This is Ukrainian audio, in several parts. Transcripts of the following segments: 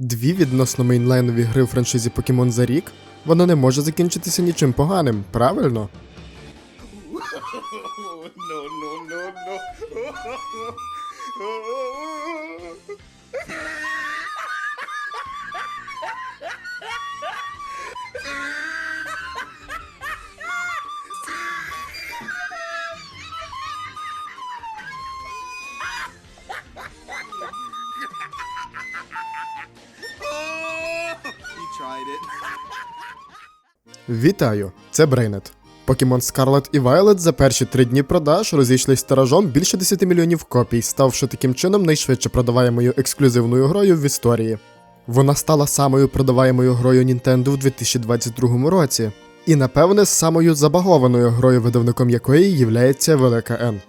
Дві відносно мейнлайнові гри у франшизі Покемон за рік, воно не може закінчитися нічим поганим, правильно? Вітаю! Це Брейнет. Покемон Scarlet і Violet за перші три дні продаж розійшлись тиражом більше 10 мільйонів копій, ставши таким чином найшвидше продаваємою ексклюзивною грою в історії. Вона стала самою продаваємою грою Nintendo в 2022 році, і напевне самою забагованою грою, видавником якої являється Велика N.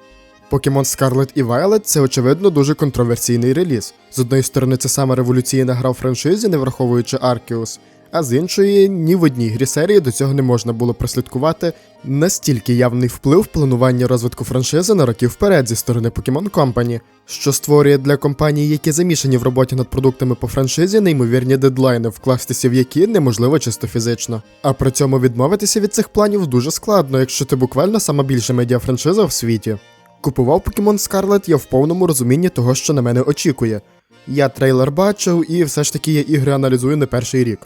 Покемон Scarlet і Violet це очевидно дуже контроверсійний реліз. З одної сторони, це саме революційна гра в франшизі, не враховуючи Arceus, а з іншої, ні в одній грі серії до цього не можна було прослідкувати настільки явний вплив планування розвитку франшизи на роки вперед зі сторони Pokemon Company, що створює для компаній, які замішані в роботі над продуктами по франшизі, неймовірні дедлайни, вкластися в які неможливо чисто фізично. А при цьому відмовитися від цих планів дуже складно, якщо ти буквально сама більша медіафраншиза в світі. Купував Pokemon Scarlet я в повному розумінні того, що на мене очікує. Я трейлер бачив і все ж таки я ігри аналізую не перший рік.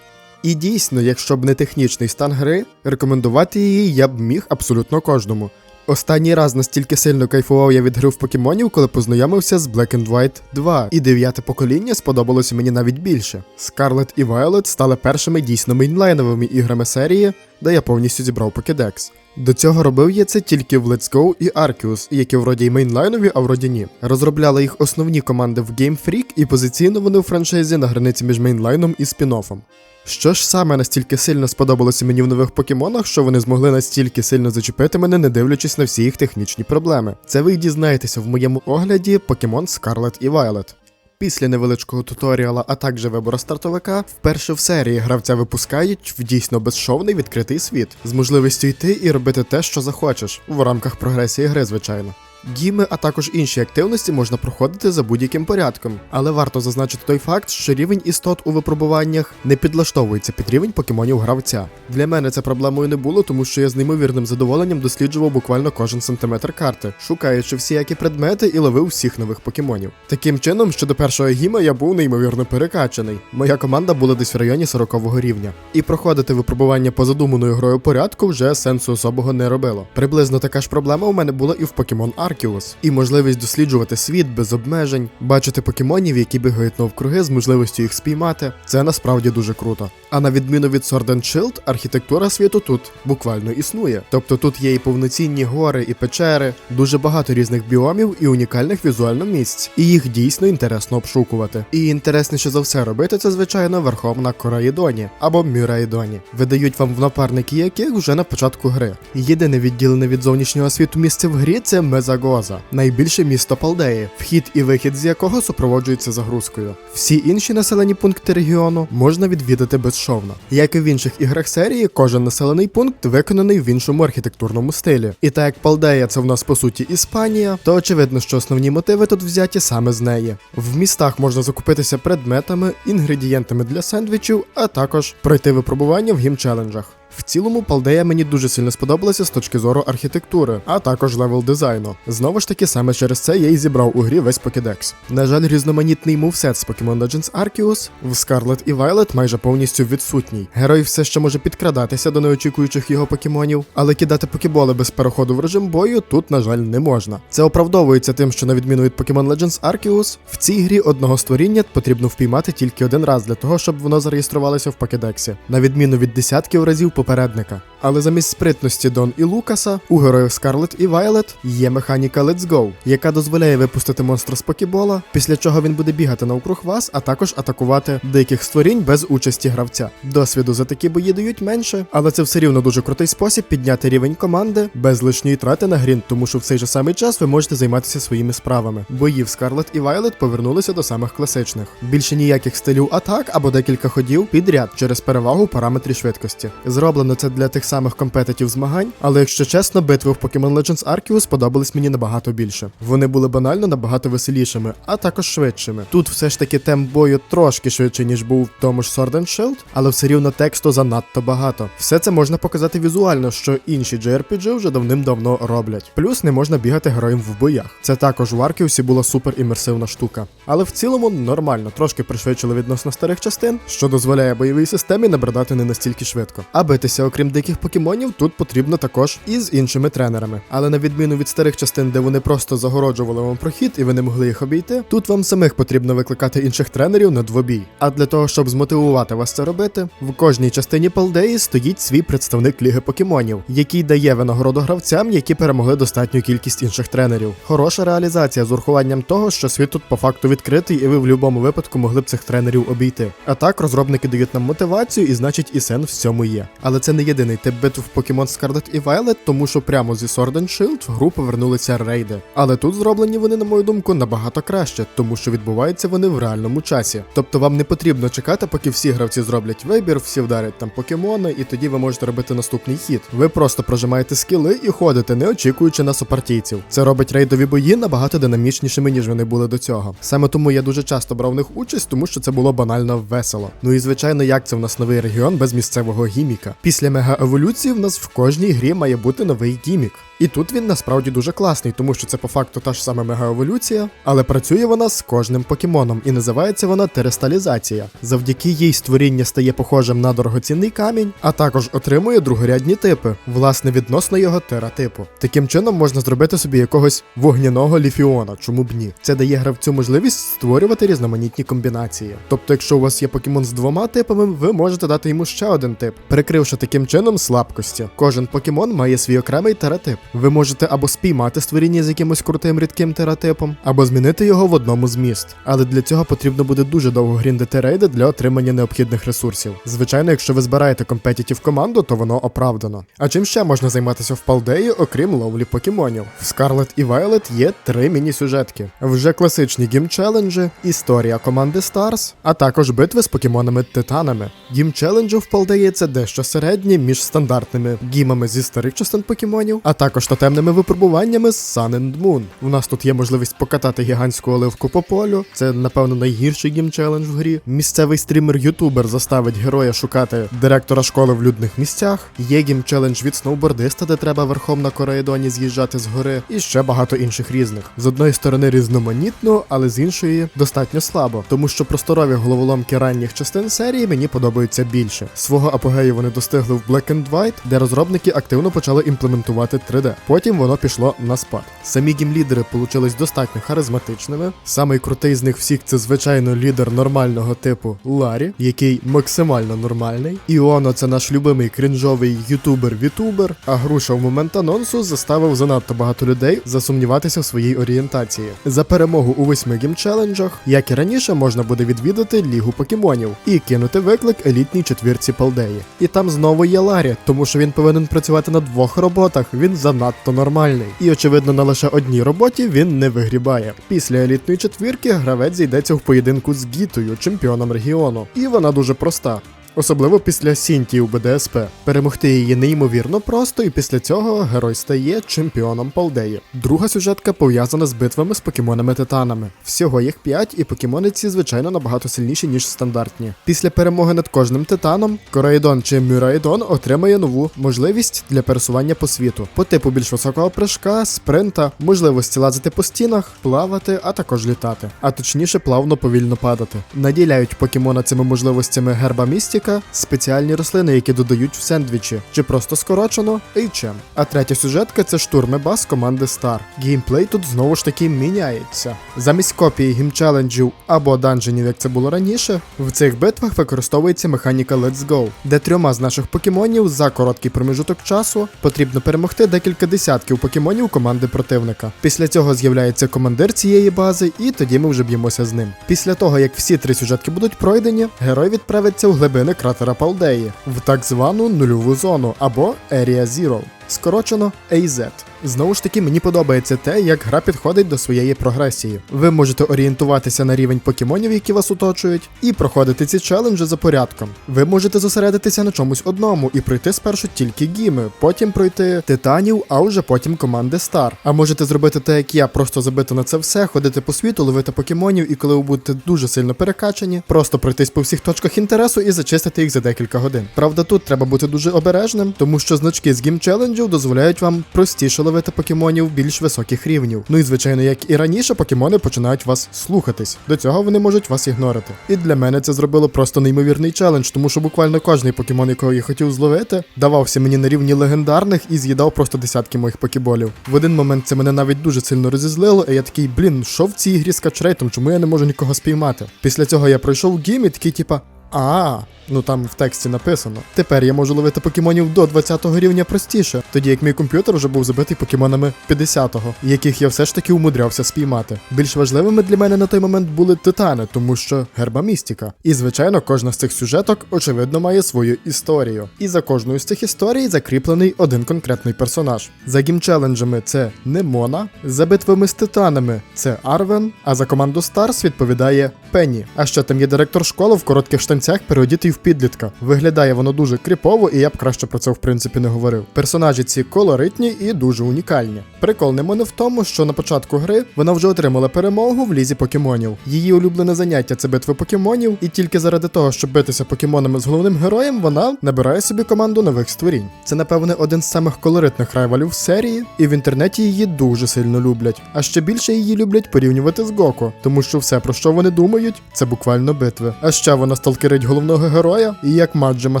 І дійсно, якщо б не технічний стан гри, рекомендувати її я б міг абсолютно кожному. Останній раз настільки сильно кайфував я від гри в покемонів, коли познайомився з Black and White 2, і дев'яте покоління сподобалося мені навіть більше. Scarlet і Violet стали першими дійсно мейнлайновими іграми серії, де я повністю зібрав покедекс. До цього робив я це тільки в Let's Go і Arceus, які вроді й мейнлайнові, а вроді ні. Розробляли їх основні команди в Game Freak і позиційно вони у франшизі на границі між мейнлайном і спін-оффом. Що ж саме настільки сильно сподобалося мені в нових покемонах, що вони змогли настільки сильно зачепити мене, не дивлячись на всі їх технічні проблеми. Це ви дізнаєтеся в моєму огляді Покемон Scarlet і Violet. Після невеличкого туторіала, а також вибору стартовика, вперше в серії гравця випускають в дійсно безшовний відкритий світ з можливістю йти і робити те, що захочеш, в рамках прогресії гри, звичайно. Гіми, а також інші активності можна проходити за будь-яким порядком, але варто зазначити той факт, що рівень істот у випробуваннях не підлаштовується під рівень покемонів гравця. Для мене це проблемою не було, тому що я з неймовірним задоволенням досліджував буквально кожен сантиметр карти, шукаючи всіякі предмети і ловив всіх нових покемонів. Таким чином, щодо першого гіма я був неймовірно перекачаний. Моя команда була десь в районі 40-го рівня. І проходити випробування по задуманою грою порядку вже сенсу особого не робило. Приблизно така ж проблема у мене була і в Pokemon Arceus. І можливість досліджувати світ без обмежень, бачити покемонів, які бігають навкруги з можливістю їх спіймати. Це насправді дуже круто. А на відміну від Sword and Shield, архітектура світу тут буквально існує. Тобто тут є і повноцінні гори, і печери, дуже багато різних біомів і унікальних візуально місць. І їх дійсно інтересно обшукувати. І інтересніше за все робити це, звичайно, Верховна Кораїдоні або Мюраїдоні. Видають вам в напарники яких вже на початку гри. Єдине відділене від зовнішнього світу місце в грі це Мезагоза, найбільше місто Палдеї, вхід і вихід з якого супроводжується загрузкою. Всі інші населені пункти регіону можна відвідати безшовно. Як і в інших іграх серії, кожен населений пункт виконаний в іншому архітектурному стилі. І так як Палдея це в нас по суті Іспанія, то очевидно, що основні мотиви тут взяті саме з неї. В містах можна закупитися предметами, інгредієнтами для сендвічів, а також пройти випробування в гім-челенджах. В цілому, Палдея мені дуже сильно сподобалася з точки зору архітектури, а також левел дизайну. Знову ж таки, саме через це я і зібрав у грі весь покедекс. На жаль, різноманітний мувсет з Pokemon Legends Arceus в Scarlet і Violet майже повністю відсутній. Герой все ще може підкрадатися до неочікуючих його покемонів, але кидати покеболи без переходу в режим бою тут, на жаль, не можна. Це оправдовується тим, що на відміну від Pokemon Legends Arceus, в цій грі одного створіння потрібно впіймати тільки один раз для того, щоб воно зареєструвалося в покедексі, на відміну від десятків разів попередника. Але замість спритності Дон і Лукаса у героїв Scarlet і Violet є механіка Let's Go, яка дозволяє випустити монстра з покебола, після чого він буде бігати навкруг вас, а також атакувати диких створінь без участі гравця. Досвіду за такі бої дають менше, але це все рівно дуже крутий спосіб підняти рівень команди без лишньої трати на грін, тому що в цей же самий час ви можете займатися своїми справами. Бої в Scarlet і Violet повернулися до самих класичних. Більше ніяких стилів атак або декілька ходів підряд через перевагу параметрі швидкості. Зроблено зроблено це для тих самих компетитів змагань, але якщо чесно, битви в Pokemon Legends Arceus сподобались мені набагато більше. Вони були банально набагато веселішими, а також швидшими. Тут все ж таки темп бою трошки швидше, ніж був в тому ж Sword and Shield, але все рівно тексту занадто багато. Все це можна показати візуально, що інші JRPG вже давним-давно роблять. Плюс не можна бігати героєм в боях. Це також в Аркіусі була супер імерсивна штука. Але в цілому нормально, трошки пришвидшили відносно старих частин, що дозволяє бойовій системі набридати не настільки швидко. А битися, окрім диких покемонів, тут потрібно також і з іншими тренерами. Але на відміну від старих частин, де вони просто загороджували вам прохід і ви не могли їх обійти, тут вам самих потрібно викликати інших тренерів на двобій. А для того, щоб змотивувати вас це робити, в кожній частині Палдеї стоїть свій представник ліги покемонів, який дає винагороду гравцям, які перемогли достатню кількість інших тренерів. Хороша реалізація з урахуванням того, що світ тут по факту відкритий, і ви в будь-якому випадку могли б цих тренерів обійти. А так розробники дають нам мотивацію, і значить і сен в цьому є. Але це не єдиний тип битв в Pokemon Scarlet і Violet, тому що прямо зі Sword and Shield в гру повернулися рейди. Але тут зроблені вони, на мою думку, набагато краще, тому що відбуваються вони в реальному часі. Тобто вам не потрібно чекати, поки всі гравці зроблять вибір, всі вдарять там покемони, і тоді ви можете робити наступний хід. Ви просто прожимаєте скіли і ходите, не очікуючи на супартійців. Це робить рейдові бої набагато динамічнішими, ніж вони були до цього. Саме тому я дуже часто брав в них участь, тому що це було банально весело. Ну і звичайно, як це в нас новий регіон без місцевого гіміка. Після мега-еволюції в нас в кожній грі має бути новий гімік. І тут він насправді дуже класний, тому що це по факту та ж сама мегаеволюція, але працює вона з кожним покемоном, і називається вона теристалізація. Завдяки їй створіння стає похожим на дорогоцінний камінь, а також отримує другорядні типи, власне, відносно його тератипу. Таким чином можна зробити собі якогось вогняного ліфіона, чому б ні. Це дає гравцю можливість створювати різноманітні комбінації. Тобто, якщо у вас є покемон з двома типами, ви можете дати йому ще один тип, перекривши таким чином слабкості. Кожен покемон має свій окремий тератип. Ви можете або спіймати створіння з якимось крутим рідким тератипом, або змінити його в одному з міст. Але для цього потрібно буде дуже довго гріндити рейди для отримання необхідних ресурсів. Звичайно, якщо ви збираєте компетітів команду, то воно оправдано. А чим ще можна займатися в Палдеї, окрім ловлі покемонів? В Scarlet і Violet є три міні-сюжетки: вже класичні гім-челенджі, історія команди Stars, а також битви з покемонами-титанами. Гім-челенджі в Палдеї це дещо середнє між стандартними гімами зі старих частин покемонів, а також тотемними випробуваннями з Sun and Moon. У нас тут є можливість покатати гігантську оливку по полю. Це, напевно, найгірший гім-челендж в грі. Місцевий стрімер-ютубер заставить героя шукати директора школи в людних місцях. Є гім-челендж від сноубордиста, де треба верхом на Кореїдоні з'їжджати з гори, і ще багато інших різних. З одної сторони різноманітно, але з іншої достатньо слабо, тому що просторові головоломки ранніх частин серії мені подобаються більше. Свого апогею вони достигли в Black and White, де розробники активно почали імплементувати 3D. Потім воно пішло на спад. Самі гімлідери получились достатньо харизматичними. Самий крутий з них всіх це звичайно лідер нормального типу Ларі, який максимально нормальний. Іоно це наш любимий крінжовий ютубер-вітубер. А груша в момент анонсу заставив занадто багато людей засумніватися в своїй орієнтації. За перемогу у восьми гімчеленджах, як і раніше, можна буде відвідати лігу покемонів і кинути виклик елітній четвірці Палдеї. І там знову є Ларі, тому що він повинен працювати на двох роботах. Він занадто нормальний. І очевидно, на лише одній роботі він не вигрібає. Після елітної четвірки гравець зійдеться в поєдинку з Гітою, чемпіоном регіону. І вона дуже проста. Особливо після Сінті у БДСП. Перемогти її неймовірно просто, і після цього герой стає чемпіоном Палдеї. Друга сюжетка пов'язана з битвами з покемонами-титанами. Всього їх 5, і покемони ці, звичайно, набагато сильніші, ніж стандартні. Після перемоги над кожним титаном, Кораїдон чи Мюраїдон отримає нову можливість для пересування по світу, по типу більш високого прыжка, спринта, можливості лазити по стінах, плавати, а також літати, а точніше плавно повільно падати. Наділяють покемона цими можливостями герба містіка, спеціальні рослини, які додають в сендвічі, чи просто скорочено HM. А третя сюжетка це штурми бас команди Star. Геймплей тут знову ж таки міняється. Замість копії гімчеленджів або данженів, як це було раніше, в цих битвах використовується механіка Let's Go, де трьома з наших покемонів за короткий проміжуток часу потрібно перемогти декілька десятків покемонів команди противника. Після цього з'являється командир цієї бази, і тоді ми вже б'ємося з ним. Після того, як всі три сюжетки будуть пройдені, герой відправиться в глибини кратера Палдеї в так звану нульову зону або Area Zero. Скорочено AZ. Знову ж таки, мені подобається те, як гра підходить до своєї прогресії. Ви можете орієнтуватися на рівень покемонів, які вас оточують, і проходити ці челенджі за порядком. Ви можете зосередитися на чомусь одному і пройти спершу тільки гіми, потім пройти титанів, а вже потім команди Стар. А можете зробити те, як я, просто забити на це все, ходити по світу, ловити покемонів, і коли ви будете дуже сильно перекачані, просто пройтись по всіх точках інтересу і зачистити їх за декілька годин. Правда, тут треба бути дуже обережним, тому що значки з гім челенджів дозволяють вам простіше ловити покемонів більш високих рівнів. Ну і звичайно, як і раніше, покемони починають вас слухатись. До цього вони можуть вас ігнорити. І для мене це зробило просто неймовірний челендж, тому що буквально кожний покемон, якого я хотів зловити, давався мені на рівні легендарних і з'їдав просто десятки моїх покеболів. В один момент це мене навіть дуже сильно розізлило, і я такий, блін, що в цій ігрі з качрейтом, чому я не можу нікого спіймати? Після цього я пройшов гім і такий, типа. А, ну там в тексті написано. Тепер я можу ловити покемонів до 20 рівня простіше, тоді як мій комп'ютер вже був забитий покемонами 50-го, яких я все ж таки умудрявся спіймати. Більш важливими для мене на той момент були титани, тому що герба містіка. І звичайно, кожна з цих сюжеток очевидно має свою історію. І за кожною з цих історій закріплений один конкретний персонаж. За гімчеленджами це Немона, за битвами з титанами це Арвен, а за команду Старс відповідає Пенні. А ще там є директор школи в коротких штанцях, переодітий в підлітка. Виглядає воно дуже кріпово, і я б краще про це в принципі не говорив. Персонажі ці колоритні і дуже унікальні. Прикол Немони в тому, що на початку гри вона вже отримала перемогу в лізі покемонів. Її улюблене заняття це битви покемонів, і тільки заради того, щоб битися покемонами з головним героєм, вона набирає собі команду нових створінь. Це, напевне, один з самих колоритних райвалів в серії, і в інтернеті її дуже сильно люблять. А ще більше її люблять порівнювати з Гоко, тому що все, про що вони думають, це буквально битви. А ще вона сталкерить головного героя, і як Маджима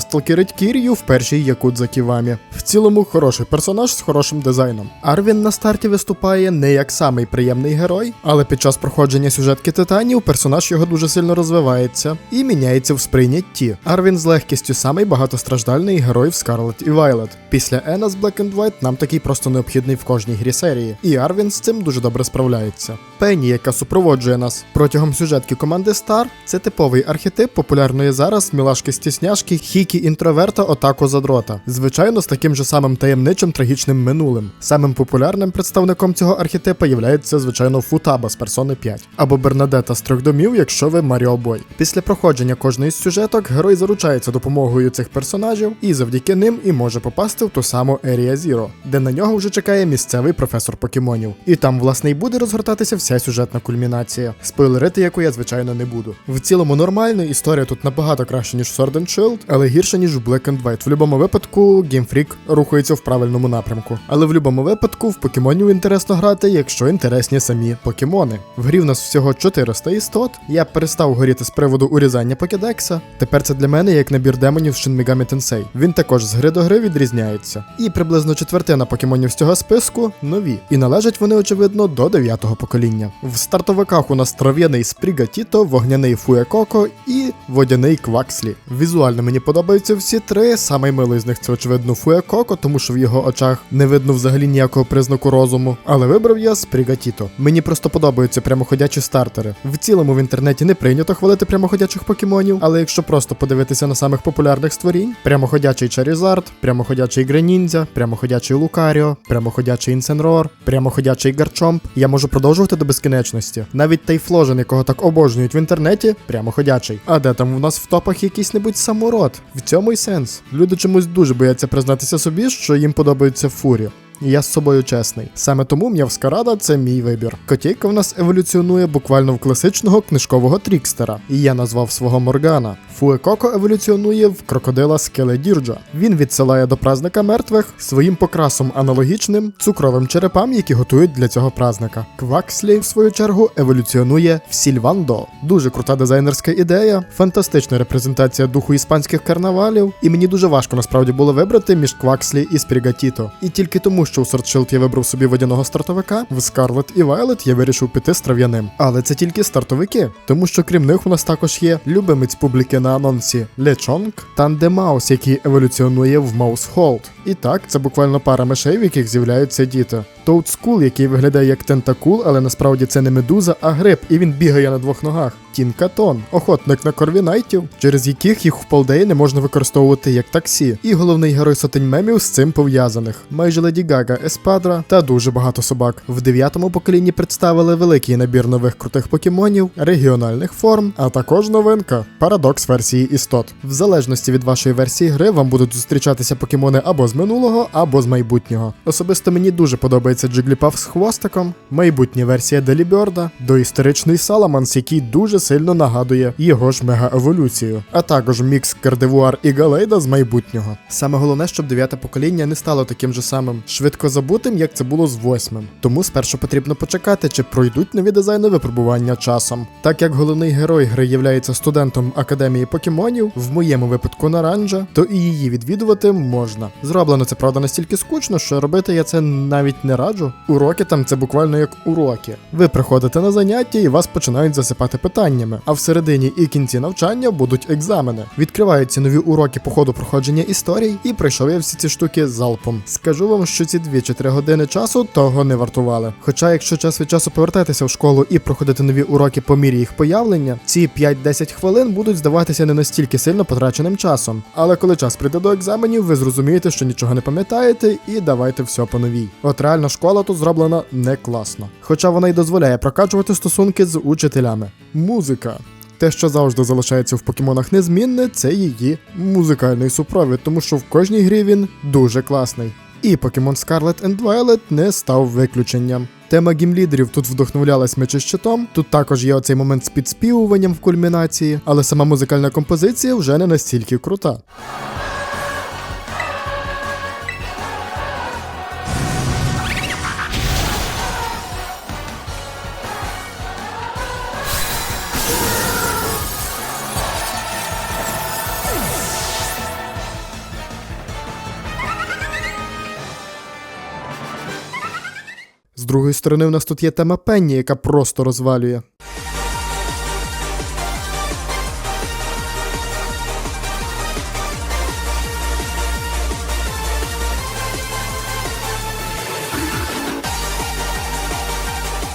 сталкерить Кірію в першій Якудза Ківамі. В цілому хороший персонаж з хорошим дизайном. Арвін на старті виступає не як самий приємний герой, але під час проходження сюжетки титанів персонаж його дуже сильно розвивається і міняється в сприйнятті. Арвін з легкістю самий багатостраждальний герой в Scarlet і Violet. Після Ена з Black and White нам такий просто необхідний в кожній грі серії, і Арвін з цим дуже добре справляється. Пенні, яка супроводжує нас протягом сюжетки команди Star, це типовий архетип популярної зараз мілашки стісняшки, хікі інтроверта Отако Задрота. Звичайно, з таким же самим таємничим трагічним минулим. Самим популярним представником цього архетипа є, звичайно, Футаба з персони 5 або Бернадета з трьох домів, якщо ви Маріо Бой. Після проходження кожної з сюжеток герой заручається допомогою цих персонажів, і завдяки ним і може попасти в ту саму Area Zero, де на нього вже чекає місцевий професор покемонів. І там, власне, й буде розгортатися вся сюжетна кульмінація. Спойлерити, яку я, звичайно, не буду. В цілому нормально, історія тут набагато краще, ніж Sword and Shield, але гірше, ніж в Black and White. В будь-якому випадку Game Freak рухається в правильному напрямку. Але в будь-якому випадку в покемонів інтересно грати, якщо інтересні самі покемони. В грі в нас всього 400 істот. Я перестав горіти з приводу урізання покедекса. Тепер це для мене як набір демонів Shin Megami Tensei. Він також з гри до гри відрізняється. І приблизно четвертина покемонів з цього списку нові. І належать вони, очевидно, до дев'ятого покоління. В стартовиках у нас трав'яний Спрігатіто, вогняний Фуекоко і водяний Квакслі. Візуально мені подобаються всі три. Самий милий з них це очевидно Фуекоко, тому що в його очах не видно взагалі ніякого признаку розуму. Але вибрав я Спрігатіто. Мені просто подобаються прямоходячі стартери. В цілому в інтернеті не прийнято хвалити прямоходячих покемонів, але якщо просто подивитися на самих популярних створінь: прямоходячий Чарізард, прямоходячий Гренінзя, прямоходячий Лукаріо, прямоходячий Інсенрор, прямоходячий Гарчомп, я можу продовжувати до безкінечності. Навіть Тайфложен, якого так обожнюють в інтернеті, прямоходячий. А де там нас в топах якийсь небудь самород? В цьому й сенс. Люди чомусь дуже бояться признатися собі, що їм подобається фурі. Я з собою чесний. Саме тому м'явскарада це мій вибір. Котейка в нас еволюціонує буквально в класичного книжкового трікстера, і я назвав свого Моргана. Фуекоко еволюціонує в крокодила Скеледірджа. Він відсилає до празника мертвих своїм покрасом аналогічним цукровим черепам, які готують для цього празника. Квакслі, в свою чергу, еволюціонує в Сільвандо. Дуже крута дизайнерська ідея, фантастична репрезентація духу іспанських карнавалів, і мені дуже важко насправді було вибрати між Квакслі і Спрігатіто. І тільки тому, що у Sword я вибрав собі водяного стартовика, в Scarlet і Violet я вирішив піти з трав'яним. Але це тільки стартовики, тому що крім них у нас також є любимець публіки на анонсі Лечонг та Маус, який еволюціонує в Mouse Hold. І так, це буквально пара мишей, в яких з'являються діти. Toadstool, який виглядає як тентакул, але насправді це не медуза, а гриб, і він бігає на двох ногах. Тінкатон, охотник на корвінайтів, через яких їх в полдеї не можна використовувати як таксі. І головний герой сотень мемів з цим пов'язаних. Майже Леді Гага, Еспадра та дуже багато собак. В дев'ятому поколінні представили великий набір нових крутих покемонів, регіональних форм, а також новинка парадокс версії істот. В залежності від вашої версії гри вам будуть зустрічатися покемони або з минулого, або з майбутнього. Особисто мені дуже подобається Джигліпаф з хвостиком, майбутня версія Деліберда, доісторичний Саламанс, який дуже сильно нагадує його ж мегаеволюцію, а також мікс Кардевуар і Галейда з майбутнього. Саме головне, щоб дев'яте покоління не стало таким же самим швидко забутим, як це було з восьмим. Тому спершу потрібно почекати, чи пройдуть нові дизайни випробування часом. Так як головний герой гри являється студентом академії покемонів, в моєму випадку наранжа, то і її відвідувати можна. Зроблено це правда настільки скучно, що робити я це навіть не раджу. Уроки там це буквально як уроки. Ви приходите на заняття і вас починають засипати питаннями, а в середині і кінці навчання будуть екзамени. Відкриваються нові уроки по ходу проходження історій, і пройшов я всі ці штуки залпом. Скажу вам, що ці 2-3 години часу того не вартували. Хоча, якщо час від часу повертатися в школу і проходити нові уроки по мірі їх появлення, ці 5-10 хвилин будуть здаватися не настільки сильно потраченим часом. Але коли час прийде до екзаменів, ви зрозумієте, що нічого не пам'ятаєте, і давайте все по новій. От реально школа тут зроблена не класно. Хоча вона й дозволяє прокачувати стосунки з учителями. Музика. Те, що завжди залишається в покемонах незмінне, це її музикальний супровід, тому що в кожній грі він дуже класний. І Pokemon Scarlet and Violet не став виключенням. Тема гімлідерів тут вдохновлялась мечі щитом. Тут також є оцей момент з підспівуванням в кульмінації, але сама музикальна композиція вже не настільки крута. Другої сторони, в нас тут є тема Пенні, яка просто розвалює.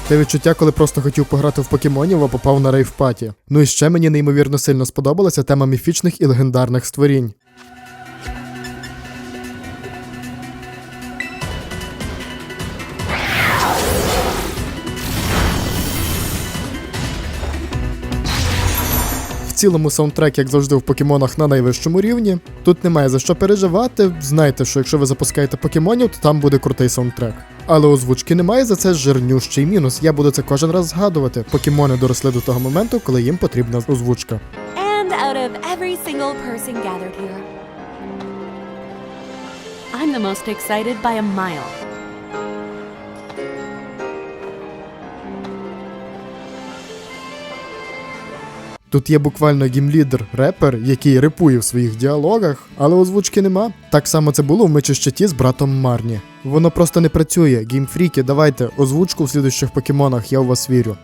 Те відчуття, коли просто хотів пограти в покемонів, а попав на рейв паті. Ну і ще мені неймовірно сильно сподобалася тема міфічних і легендарних створінь. Цілому саундтрек, як завжди, в покемонах на найвищому рівні. Тут немає за що переживати. Знайте, що якщо ви запускаєте покемонів, то там буде крутий саундтрек. Але озвучки немає, за це жирнющий мінус. Я буду це кожен раз згадувати. Покемони доросли до того моменту, коли їм потрібна озвучка. And out of every single person gathered here, I'm the most excited by a mile. Тут є буквально гімлідер, репер, який репує в своїх діалогах, але озвучки нема. Так само це було в мечищаті з братом Марні. Воно просто не працює. Геймфріки, давайте озвучку в слідущих покемонах, я у вас вірю.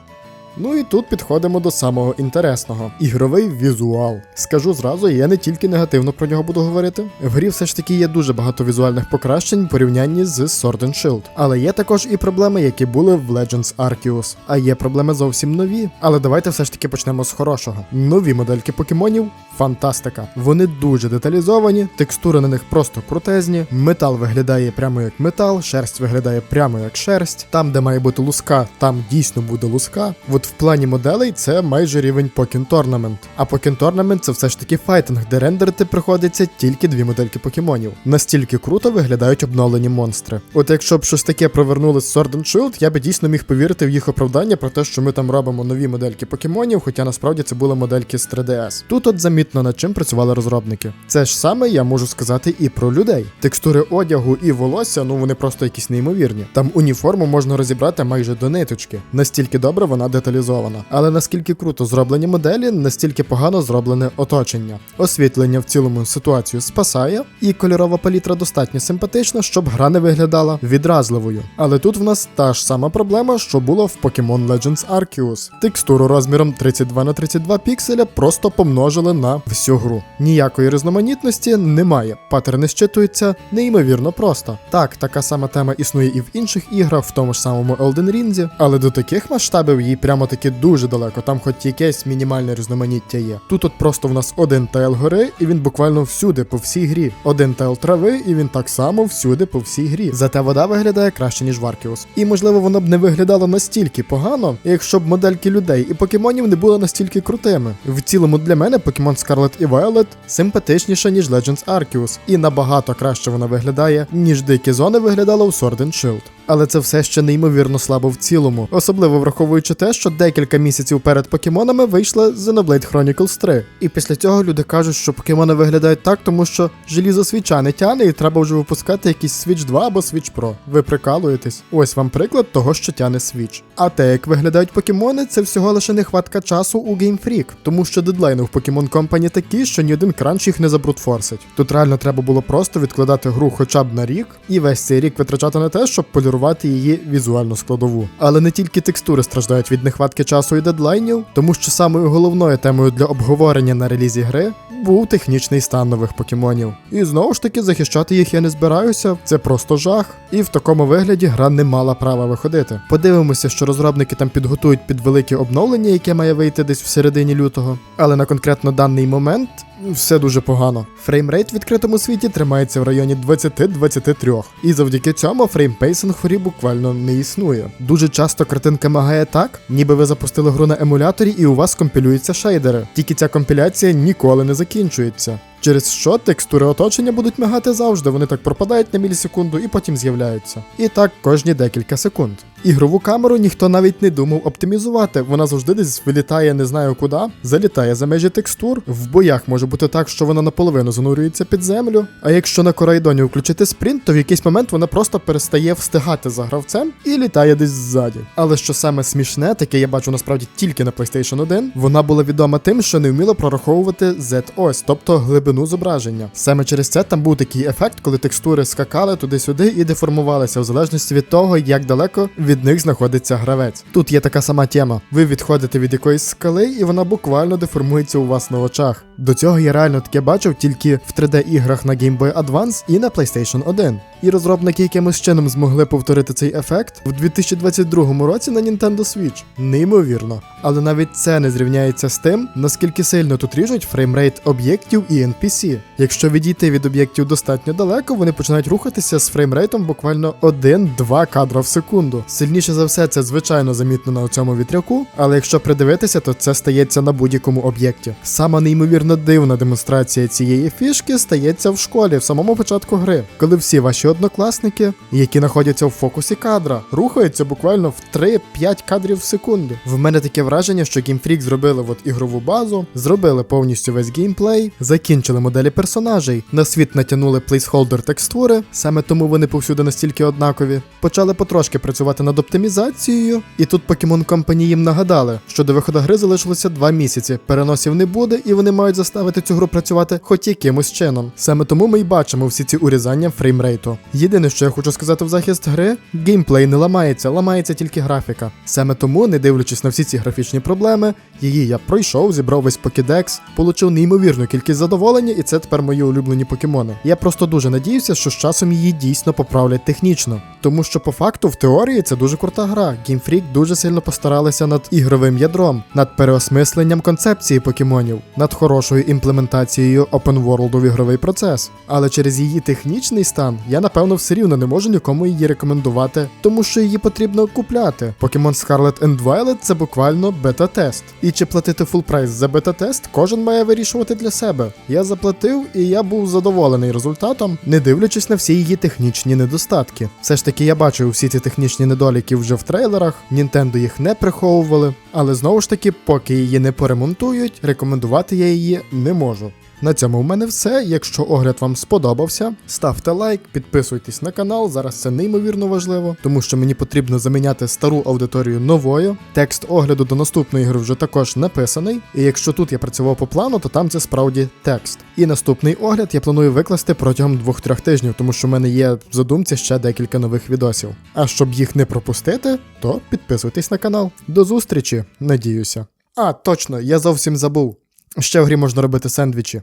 Ну і тут підходимо до самого інтересного ігровий візуал. Скажу зразу, я не тільки негативно про нього буду говорити. В грі все ж таки є дуже багато візуальних покращень в порівнянні з Sword and Shield. Але є також і проблеми, які були в Legends Arceus. А є проблеми зовсім нові. Але давайте все ж таки почнемо з хорошого. Нові модельки покемонів фантастика. Вони дуже деталізовані, текстури на них просто крутезні, метал виглядає прямо як метал, шерсть виглядає прямо як шерсть. Там, де має бути луска, там дійсно буде луска. В плані моделей це майже рівень Pokken Tournament. А Pokken Tournament це все ж таки файтинг, де рендерити приходиться тільки дві модельки покемонів. Настільки круто виглядають обновлені монстри. От якщо б щось таке провернули з Sword and Shield, я би дійсно міг повірити в їх оправдання про те, що ми там робимо нові модельки покемонів, хоча насправді це були модельки з 3DS. Тут от замітно над чим працювали розробники. Це ж саме я можу сказати і про людей. Текстури одягу і волосся, ну вони просто якісь неймовірні. Там уніформу можна розібрати майже до ниточки. Настільки добре вона деталізована деталізована. Але наскільки круто зроблені моделі, настільки погано зроблене оточення. Освітлення в цілому ситуацію спасає, і кольорова палітра достатньо симпатична, щоб гра не виглядала відразливою. Але тут в нас та ж сама проблема, що було в Pokemon Legends Arceus. Текстуру розміром 32 на 32 пікселя просто помножили на всю гру. Ніякої різноманітності немає. Паттерни щитуються неймовірно просто. Так, така сама тема існує і в інших іграх, в тому ж самому Elden Ring, але до таких масштабів їй прямо таки дуже далеко. Там хоч якесь мінімальне різноманіття є. Тут от просто в нас один тайл гори, і він буквально всюди по всій грі. Один тайл трави, і він так само всюди по всій грі. Зате вода виглядає краще, ніж в Arceus. І можливо воно б не виглядало настільки погано, якщо б модельки людей і покемонів не були настільки крутими. В цілому для мене Pokemon Scarlet і Violet симпатичніша, ніж Legends Arceus, і набагато краще вона виглядає, ніж дикі зони виглядала у Sword and Shield. Але це все ще неймовірно слабо в цілому, особливо враховуючи те, що декілька місяців перед покемонами вийшла Xenoblade Chronicles 3. І після цього люди кажуть, що покемони виглядають так, тому що желізо свіча не тяне, і треба вже випускати якийсь Switch 2 або Switch Pro. Ви прикалуєтесь? Ось вам приклад того, що тяне Switch. А те, як виглядають покемони, це всього лише нехватка часу у Game Freak, тому що дедлайни в Pokemon Company такі, що ні один кранч їх не забрутфорсить. Тут реально треба було просто відкладати гру хоча б на рік, і весь цей рік витрачати на те, щоб полірувати її візуальну складову. Але не тільки текстури страждають від нехватки часу і дедлайнів, тому що самою головною темою для обговорення на релізі гри був технічний стан нових покемонів. І знову ж таки захищати їх я не збираюся, це просто жах. І в такому вигляді гра не мала права виходити. Подивимося, що розробники там підготують під велике обновлення, яке має вийти десь в середині лютого. Але на конкретно даний момент все дуже погано. Фреймрейт в відкритому світі тримається в районі 20-23. І завдяки цьому фреймпейсинг грі буквально не існує. Дуже часто картинка магає так, ніби ви запустили гру на емуляторі і у вас компілюються шейдери. Тільки ця компіляція ніколи не закінчується. Через що текстури оточення будуть мигати завжди, вони так пропадають на мілісекунду і потім з'являються. І так кожні декілька секунд. Ігрову камеру ніхто навіть не думав оптимізувати. Вона завжди десь вилітає не знаю куди, залітає за межі текстур. В боях може бути так, що вона наполовину занурюється під землю. А якщо на корайдоні включити спринт, то в якийсь момент вона просто перестає встигати за гравцем і літає десь ззаді. Але що саме смішне, таке я бачу насправді тільки на PlayStation 1, вона була відома тим, що не вміла прораховувати Z-ось, тобто глибину зображення. Саме через це там був такий ефект, коли текстури скакали туди-сюди і деформувалися в залежності від того, як далеко від них знаходиться гравець. Тут є така сама тема. Ви відходите від якоїсь скали, і вона буквально деформується у вас на очах. До цього я реально таке бачив тільки в 3D-іграх на Game Boy Advance і на PlayStation 1. І розробники якимось чином змогли повторити цей ефект в 2022 році на Nintendo Switch. Неймовірно. Але навіть це не зрівняється з тим, наскільки сильно тут ріжуть фреймрейт об'єктів і NPC. Якщо відійти від об'єктів достатньо далеко, вони починають рухатися з фреймрейтом буквально 1-2 кадра в секунду. Сильніше за все, це звичайно замітно на цьому вітряку, але якщо придивитися, то це стається на будь-якому об'єкті. Сама неймовірно дивна демонстрація цієї фішки стається в школі в самому початку гри, коли всі ваші однокласники, які знаходяться в фокусі кадра, рухаються буквально в 3-5 кадрів в секунду. В мене таке враження, що Game Freak зробили от ігрову базу, зробили повністю весь геймплей, закінчили моделі персонажей, на світ натягнули плейсхолдер текстури, саме тому вони повсюди настільки однакові. Почали потрошки працювати над оптимізацією, і тут Pokemon Company їм нагадали, що до виходу гри залишилося 2 місяці. Переносів не буде, і вони мають заставити цю гру працювати хоч якимось чином. Саме тому ми й бачимо всі ці урізання фреймрейту. Єдине, що я хочу сказати в захист гри, геймплей не ламається, ламається тільки графіка. Саме тому, не дивлячись на всі ці графічні проблеми, її я пройшов, зібрав весь покедекс, получив неймовірну кількість задоволення, і це тепер мої улюблені покемони. Я просто дуже надіюся, що з часом її дійсно поправлять технічно. Тому що по факту в теорії це дуже крута гра. Game Freak дуже сильно постаралися над ігровим ядром, над переосмисленням концепції покемонів, над хорошою імплементацією Open World в ігровий процес. Але через її технічний стан я напевно все рівно не можу нікому її рекомендувати, тому що її потрібно купляти. Pokemon Scarlet and Violet це буквально бета-тест. І чи платити full прайс за бета-тест, кожен має вирішувати для себе. Я заплатив і я був задоволений результатом, не дивлячись на всі її технічні недостатки. Все ж таки, я бачив всі ці технічні недоліки вже в трейлерах, Nintendo їх не приховували, але знову ж таки, поки її не поремонтують, рекомендувати я її не можу. На цьому в мене все. Якщо огляд вам сподобався, ставте лайк, підписуйтесь на канал. Зараз це неймовірно важливо, тому що мені потрібно заміняти стару аудиторію новою. Текст огляду до наступної гри вже також написаний. І якщо тут я працював по плану, то там це справді текст. І наступний огляд я планую викласти протягом 2-3 тижнів, тому що в мене є в задумці ще декілька нових відосів. А щоб їх не пропустити, то підписуйтесь на канал. До зустрічі, надіюся. А, точно, я зовсім забув. Ще в грі можна робити сендвічі.